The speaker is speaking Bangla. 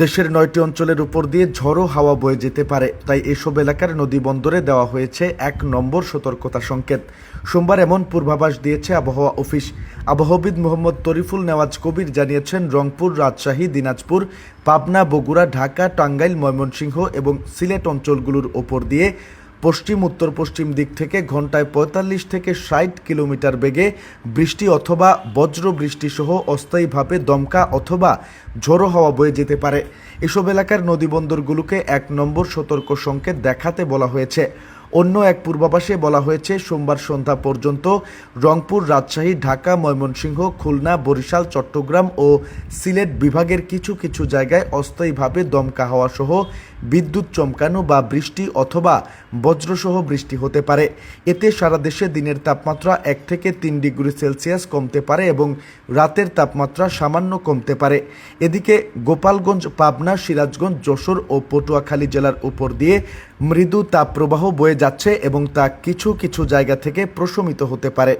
দেশের নয়টি অঞ্চলের উপর দিয়ে ঝড়ো হাওয়া বয়ে যেতে পারে। তাই এসব এলাকার নদী বন্দরে দেওয়া হয়েছে এক নম্বর সতর্কতা সংকেত। সোমবার এমন পূর্বাভাস দিয়েছে আবহাওয়া অফিস। আবহাওয়াবিদ মোহাম্মদ তরিফুল নেওয়াজ কবির জানিয়েছেন, রংপুর, রাজশাহী, দিনাজপুর, পাবনা, বগুড়া, ঢাকা, টাঙ্গাইল, ময়মনসিংহ এবং সিলেট অঞ্চলগুলোর ওপর দিয়ে পশ্চিম, উত্তর পশ্চিম দিক থেকে ঘন্টায় পঁয়তাল্লিশ থেকে ষাট কিলোমিটার বেগে বৃষ্টি অথবা বজ্র বৃষ্টি সহ অস্থায়ীভাবে দমকা অথবা ঝোড়ো হাওয়া বয়ে যেতে পারে। এসব এলাকার নদীবন্দরগুলোকে এক নম্বর সতর্ক সংকেত দেখাতে বলা হয়েছে। অন্য এক পূর্বাভাসে বলা হয়েছে, সোমবার সন্ধ্যা পর্যন্ত রংপুর, রাজশাহী, ঢাকা, ময়মনসিংহ, খুলনা, বরিশাল, চট্টগ্রাম ও সিলেট বিভাগের কিছু কিছু জায়গায় অস্থায়ীভাবে দমকা হাওয়া সহ বিদ্যুৎ চমকানো বা বৃষ্টি অথবা বজ্রসহ বৃষ্টি হতে পারে। এতে সারা দেশে দিনের তাপমাত্রা এক থেকে তিন ডিগ্রি সেলসিয়াস কমতে পারে এবং রাতের তাপমাত্রা সামান্য কমতে পারে। এদিকে গোপালগঞ্জ, পাবনা, সিরাজগঞ্জ, যশোর ও পটুয়াখালী জেলার উপর দিয়ে মৃদু তাপপ্রবাহ বয়ে যাচ্ছে এবং তা কিছু কিছু জায়গা থেকে প্রশমিত হতে পারে।